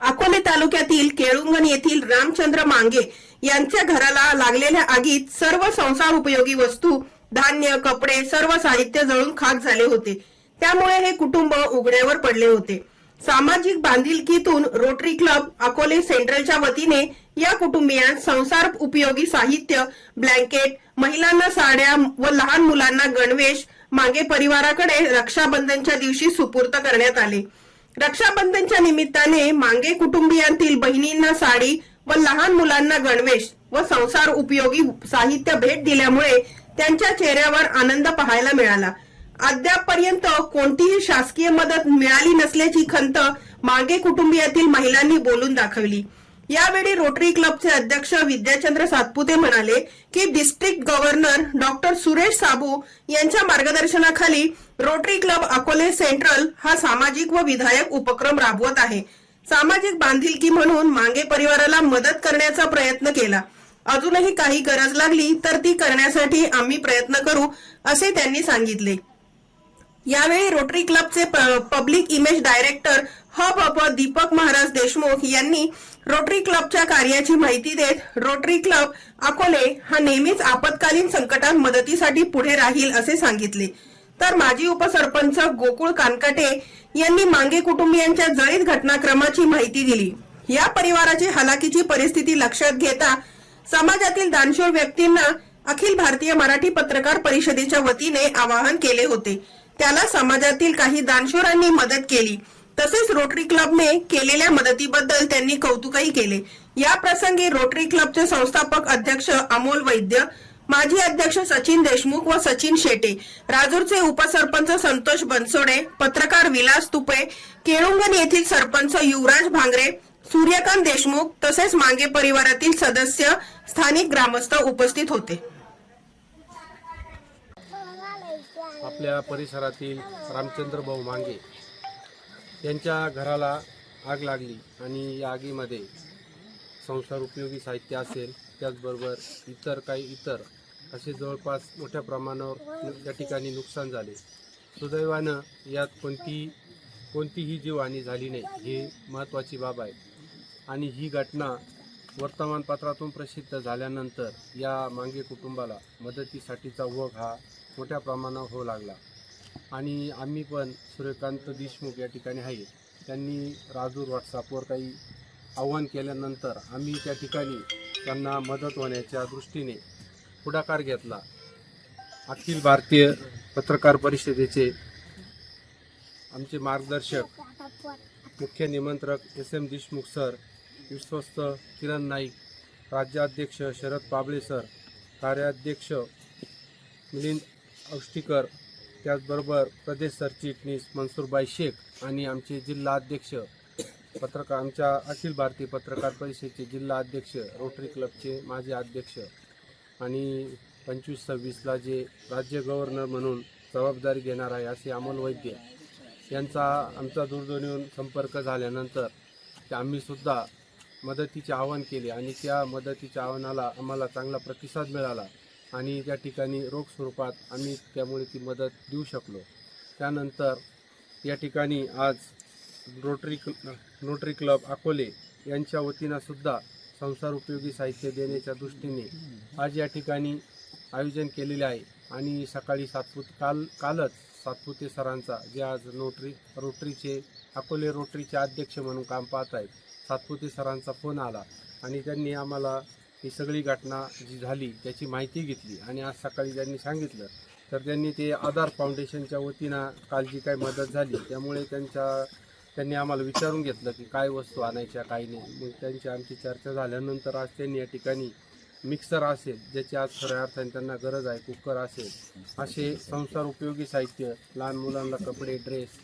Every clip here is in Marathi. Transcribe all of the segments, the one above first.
अकोले तालुक्यातील केळुंगण येथील रामचंद्र मांगे यांच्या घराला लागलेल्या आगीत सर्व संसार उपयोगी वस्तू धान्य कपडे सर्व साहित्य जळून खाक झाले होते. त्यामुळे हे कुटुंब उघड्यावर पडले होते. सामाजिक बांधिलकीतून रोटरी क्लब अकोले सेंट्रलच्या वतीने या कुटुंबियांस संसार उपयोगी साहित्य ब्लँकेट महिलांना साड्या व लहान मुलांना गणवेश मागे परिवाराकडे रक्षाबंधनच्या दिवशी सुपूर्त करण्यात आले. रक्षाबंधनच्या निमित्ताने मांगे कुटुंबियांतील बहिणींना साडी व लहान मुलांना गणवेश व संसार उपयोगी साहित्य भेट दिल्यामुळे त्यांच्या चेहऱ्यावर आनंद पाहायला मिळाला. अद्यापपर्यंत कोणतीही शासकीय मदत मिळाली नसल्याची खंत मांगे कुटुंबियातील महिलांनी बोलून दाखवली. यावेळी रोटरी क्लबचे अध्यक्ष विद्याचंद्र सातपुते म्हणाले की district governor doctor Suresh Sabu यांच्या मार्गदर्शनाखाली रोटरी क्लब अकोले सेंट्रल हा सामाजिक व विधायक उपक्रम राबवत आहे. सामाजिक बांधिलकी म्हणून मांगे परिवाराला मदत करण्याचा प्रयत्न केला. अजूनही काही गरज लागली तर ती करण्यासाठी आम्ही प्रयत्न करू असे त्यांनी सांगितले. यावेळी रोटरी क्लबचे पब्लिक इमेज डायरेक्टर हब अप दीपक महाराज देशमुख यांनी रोटरी क्लबच्या कार्याची माहिती देत रोटरी क्लब अकोले हा नेहमीच आपत्कालीन संकटात मदतीसाठी पुढे राहील असे सांगितले. तर माजी उपसरपंच गोकुळ कानकाटे यांनी मांगे कुटुंबियांच्या जळीत घटनाक्रमाची माहिती दिली. या परिवाराची हलाकीची परिस्थिती लक्षात घेता समाजातील दानशूर व्यक्तींना अखिल भारतीय मराठी पत्रकार परिषदेच्या वतीने आवाहन केले होते. त्याला समाजातील काही दानशूरांनी मदत केली. तसेच रोटरी क्लबने केलेल्या मदतीबद्दल त्यांनी कौतुकही केले. या प्रसंगी रोटरी क्लबचे संस्थापक अध्यक्ष अमोल वैद्य माजी अध्यक्ष सचिन देशमुख व सचिन शेटे राजूरचे उपसरपंच संतोष बनसोडे पत्रकार विलास तुपे केळुंगण येथील सरपंच युवराज भांगरे सूर्यकांत देशमुख तसेच मांगे परिवारातील सदस्य स्थानिक ग्रामस्थ उपस्थित होते. आपल्या परिसरातील रामचंद्र भाऊ मांगे यांच्या घराला आग लागली आणि या आगीमध्ये संसार उपयोगी साहित्य असेल त्याचबरोबर इतर काही इतर असे जवळपास मोठ्या प्रमाणावर या ठिकाणी नुकसान झाले. सुदैवानं यात कोणती कोणतीही जीवहानी झाली नाही हे महत्त्वाची बाब आहे. आणि ही घटना वर्तमानपत्रातून प्रसिद्ध झाल्यानंतर या मांगे कुटुंबाला मदतीसाठीचा वग हा मोठ्या प्रमाणावर होऊ लागला. आणि आम्ही पण सूर्यकांत देशमुख या ठिकाणी आहे. त्यांनी राजूर व्हॉट्सअपवर काही आव्हान केल्यानंतर आम्ही त्या ठिकाणी त्यांना मदत होण्याच्या दृष्टीने पुढाकार घेतला. अखिल भारतीय पत्रकार परिषदेचे आमचे मार्गदर्शक मुख्य निमंत्रक एस एम देशमुख सर विश्वस्त किरण नाईक राज्याध्यक्ष शरद पाबळे सर कार्याध्यक्ष मिलिंद औष्टीकर त्याचबरोबर प्रदेश सरचिटणीस मनसूरबाई शेख आणि आमचे जिल्हा अध्यक्ष पत्रकार आमच्या अखिल भारतीय पत्रकार परिषदेचे जिल्हा अध्यक्ष रोटरी क्लबचे माझे अध्यक्ष आणि पंचवीस सव्वीसला जे राज्य गव्हर्नर म्हणून जबाबदारी घेणार आहे असे अमोल वैद्य यांचा आमचा दूरध्वनीवरून संपर्क झाल्यानंतर आम्हीसुद्धा मदतीचे आवाहन केले आणि त्या मदतीच्या आव्हानाला आम्हाला चांगला प्रतिसाद मिळाला. आणि त्या ठिकाणी रोख स्वरूपात आम्ही त्यामुळे ती मदत देऊ शकलो. त्यानंतर या ठिकाणी आज रोटरी क्ल रोटरी क्लब अकोले यांच्या वतीनं सुद्धा संसार उपयोगी साहित्य देण्याच्या दृष्टीने आज या ठिकाणी आयोजन केलेले आहे. आणि सकाळी सातपुत काल कालच सातपुते सरांचा जे आज नोटरी रोटरीचे अकोले रोटरीचे अध्यक्ष म्हणून काम पाहत आहेत सातपुते सरांचा फोन आला आणि त्यांनी आम्हाला ही सगळी घटना जी झाली त्याची माहिती घेतली आणि आज सकाळी त्यांनी सांगितलं. तर त्यांनी ते आधार फाउंडेशनच्या वतीनं काल जी काही मदत झाली त्यामुळे त्यांच्या त्यांनी आम्हाला विचारून घेतलं की काय वस्तू आणायच्या काय नाही. मग त्यांची आमची चर्चा झाल्यानंतर आज त्यांनी या ठिकाणी मिक्सर असेल ज्याची आज खऱ्या अर्थाने त्यांना गरज आहे कुकर असेल असे संसार उपयोगी साहित्य लहान मुलांना कपडे ड्रेस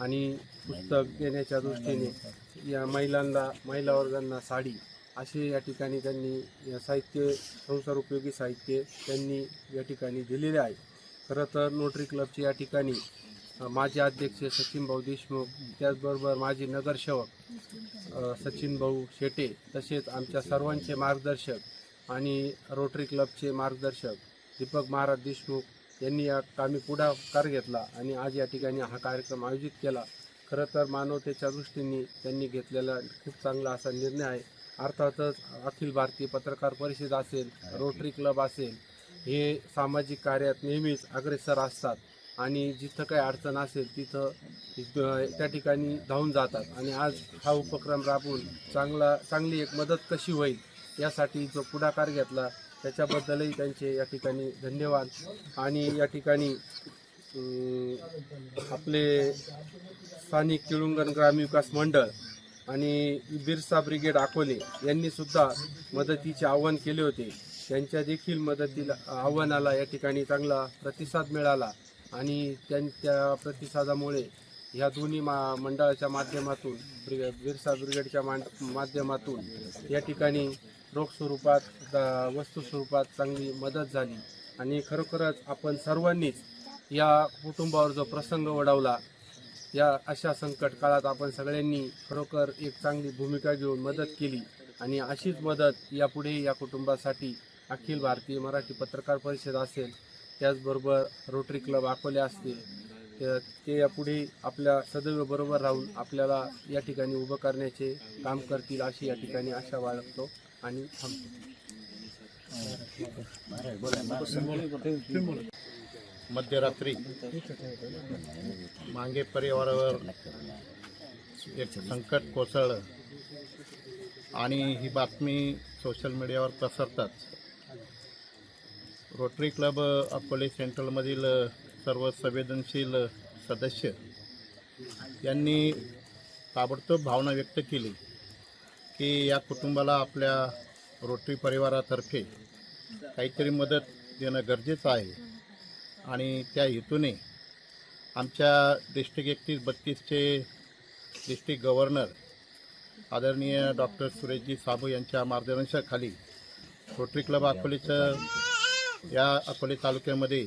आणि पुस्तक देण्याच्या दृष्टीने या महिलांना महिला वर्गांना साडी असे या ठिकाणी त्यांनी साहित्य संसार उपयोगी साहित्य त्यांनी या ठिकाणी दिलेले आहे. खरं तर नोटरी क्लबचे या ठिकाणी माझे माजी अध्यक्ष सचिन भाऊ देशमुख त्याचबरोबर माजी नगरसेवक सचिन भाऊ शेटे तसेच आमच्या सर्वांचे मार्गदर्शक आणि रोटरी क्लबचे मार्गदर्शक दीपक महाराज देशमुख यांनी या कामी पुढाकार घेतला आणि आज या ठिकाणी हा कार्यक्रम आयोजित केला. खरं तर मानवतेच्या दृष्टीने त्यांनी घेतलेला खूप चांगला असा निर्णय आहे. अर्थातच अखिल भारतीय पत्रकार परिषद असेल रोटरी क्लब असेल हे सामाजिक कार्यात नेहमीच अग्रेसर असतात. आणि जिथं काही अडचण असेल तिथं त्या ठिकाणी धावून जातात. आणि आज हा उपक्रम राबवून चांगला चांगली एक मदत कशी होईल यासाठी जो पुढाकार घेतला त्याच्याबद्दलही त्यांचे या ठिकाणी धन्यवाद. आणि या ठिकाणी आपले स्थानिक तिळुंगण ग्रामविकास मंडळ आणि बिरसा ब्रिगेड अकोले यांनी सुद्धा मदतीचे आव्हान केले होते. त्यांच्या देखील मदतीला आव्हानाला या ठिकाणी चांगला प्रतिसाद मिळाला आणि त्यांच्या प्रतिसादामुळे ह्या दोन्ही मा मंडळाच्या माध्यमातून ब्रिग बिरसा ब्रिगेडच्या मा माध्यमातून या ठिकाणी रोख स्वरूपात वस्तू स्वरूपात चांगली मदत झाली. आणि खरोखरच आपण सर्वांनीच या कुटुंबावर जो प्रसंग ओढवला या अशा संकट काळात आपण सगळ्यांनी खरोखर एक चांगली भूमिका घेऊन मदत केली आणि अशीच मदत यापुढे या कुटुंबासाठी अखिल भारतीय मराठी पत्रकार परिषद असेल त्याचबरोबर रोटरी क्लब अकोले असतील ते- ते यापुढे आपल्या सदैव बरोबर राहून आपल्याला या ठिकाणी उभं करण्याचे काम करतील अशी या ठिकाणी आशा बाळगतो आणि थांबतो. मध्यरात्री मांगे परिवारावर एक संकट कोसळलं. आणि ही बातमी सोशल मीडियावर पसरतात. रोटरी क्लब अकोले सेंट्रलमधील सर्व संवेदनशील सदस्य यांनी ताबडतोब भावना व्यक्त केली की या कुटुंबाला आपल्या रोटरी परिवारातर्फे काहीतरी मदत देणं गरजेचं आहे. आणि त्या हेतूने आमच्या डिस्ट्रिक्ट एकतीस बत्तीसचे डिस्ट्रिक्ट गव्हर्नर आदरणीय डॉक्टर सुरेशजी साबू यांच्या मार्गदर्शनाखाली रोटरी क्लब अकोलेचं या अकोले तालुक्यामध्ये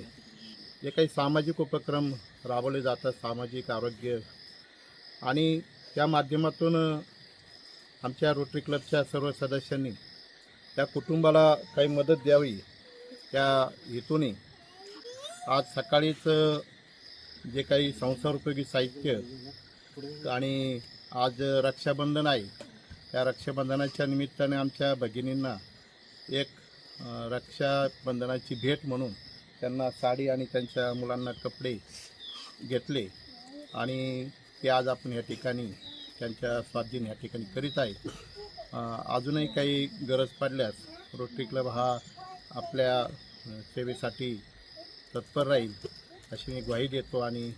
जे काही सामाजिक उपक्रम राबवले जातात सामाजिक आरोग्य आणि त्या माध्यमातून आमच्या रोटरी क्लबच्या सर्व सदस्यांनी त्या कुटुंबाला काही मदत द्यावी त्या हेतूने आज सकाळीच जे काही संसारोपयोगी साहित्य आणि आज रक्षाबंधन आहे त्या रक्षाबंधनाच्या निमित्ताने आमच्या भगिनींना एक रक्षाबंधनाची भेट म्हणून त्यांना साडी आणि त्यांच्या मुलांना कपडे घेतले आणि ते आज आपण या ठिकाणी त्यांच्या स्वाधीन या ठिकाणी करीत आहे अजूनही काही गरज पडल्यास रोटरी क्लब हा आपल्या सेवेसाठी तत्पर राहील अशी मी ग्वाही देतो आणि